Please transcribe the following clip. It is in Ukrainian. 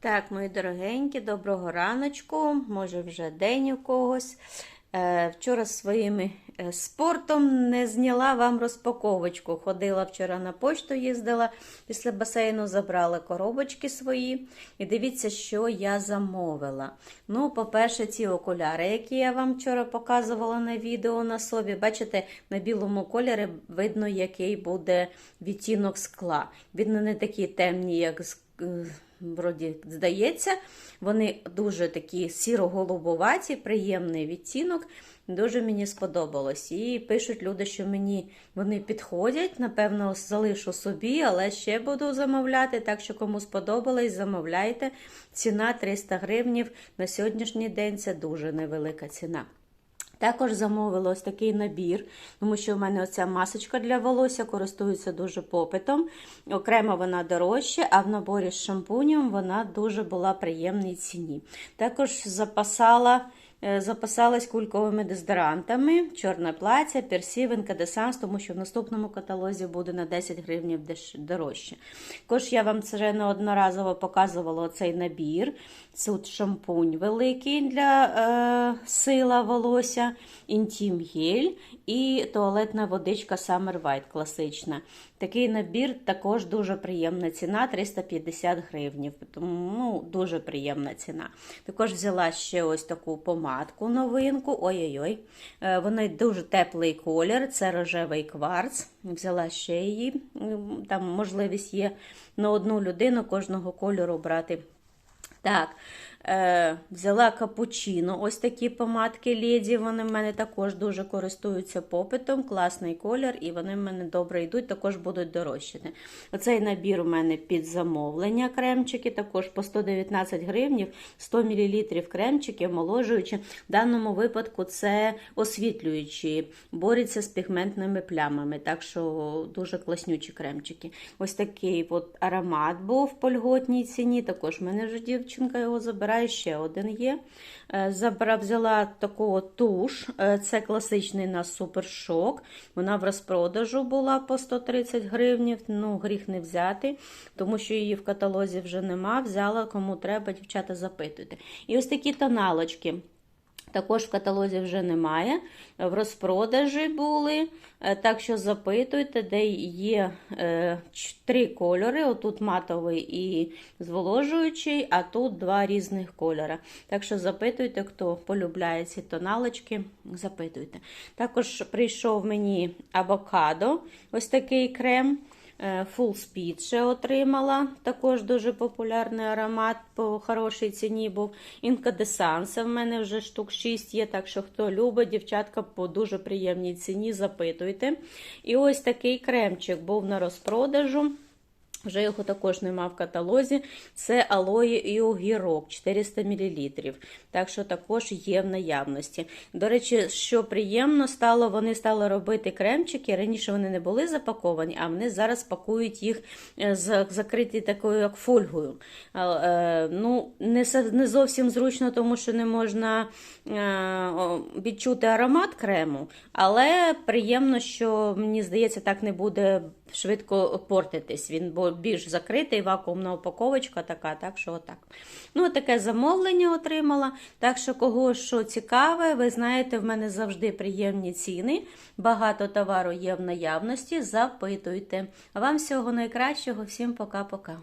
Так, мої дорогенькі, доброго раночку, може вже день у когось. Е, Вчора своїм е, спортом не зняла вам розпаковочку. Ходила вчора на почту, їздила після басейну, забрала коробочки свої. І дивіться, що я замовила. Ну, по-перше, ці окуляри, які я вам вчора показувала на відео на собі. Бачите, на білому кольорі видно, який буде відтінок скла. Він не такі темні, як вроді здається, вони дуже такі сіро-голубоваті, приємний відтінок. Дуже мені сподобалось. І пишуть люди, що мені вони підходять. Напевно, залишу собі, але ще буду замовляти. Так що, кому сподобалось, замовляйте. Ціна 300 гривнів. На сьогоднішній день це дуже невелика ціна. Також замовила ось такий набір, тому що в мене оця масочка для волосся користується дуже попитом. Окремо вона дорожча, а в наборі з шампунем вона дуже була приємній ціні. Також запасала. Е, Запасалась кульковими дезодорантами, чорне плаття, персівен, кадесанс, тому що в наступному каталозі буде на 10 гривень дорожче. Також я вам це неодноразово показувала оцей набір. Тут шампунь великий для е, сила волосся, інтім гель і туалетна водичка Summer White класична. Такий набір також дуже приємна ціна 350 гривень. Тому ну, дуже приємна ціна. Також взяла ще ось таку помадку новинку. Ой-ой-ой. Вони Вона дуже теплий колір, це рожевий кварц. Взяла ще її. Там можливість є на одну людину кожного кольору брати. Так, е, взяла капучино, ось такі помадки леді. Вони в мене також дуже користуються попитом. Класний колір, і вони в мене добре йдуть, також будуть дорожчати. Оцей набір у мене під замовлення кремчики, також по 119 гривнів, 100 мл кремчики, омоложуючі. В даному випадку це освітлюючі, борються з пігментними плямами. Так що дуже класнючі кремчики. Ось такий от аромат був по льготній ціні. Також в мене вже дівчинка його забирає. Ще один є. Е, взяла таку туш. Е, Це класичний на супершок. Вона в розпродажу була по 130 гривнів. Ну, гріх не взяти, тому що її в каталозі вже нема. Взяла, кому треба, дівчата, запитуйте. І ось такі тоналочки. Також в каталозі вже немає. В розпродажі були. Е, Так що запитуйте, де є е, три кольори. Отут матовий і зволожуючий, а тут два різних кольори. Так що запитуйте, хто полюбляє ці тоналочки, запитуйте. Також прийшов мені авокадо, ось такий крем. Е, Full Speed ще отримала. Також дуже популярний аромат по хорошій ціні був. Інкадесанса в мене вже штук 6 є, так що хто любить, дівчатка по дуже приємній ціні, запитуйте. І ось такий кремчик був на розпродажу. Вже його також нема в каталозі. Це алої і огірок 400 мл. Так що також є в наявності. До речі, що приємно стало, вони стали робити кремчики. Раніше вони не були запаковані, а вони зараз пакують їх е, з- закриті такою як фольгою. Е, Ну, не, зовсім зручно, тому що не можна е, відчути аромат крему, але приємно, що мені здається, так не буде швидко портитись. Він більш закритий, вакуумна упаковочка така, так що отак. Ну, таке замовлення отримала. Так що, кого що цікаве, ви знаєте, в мене завжди приємні ціни. Багато товару є в наявності. Запитуйте. А вам всього найкращого, всім пока-пока.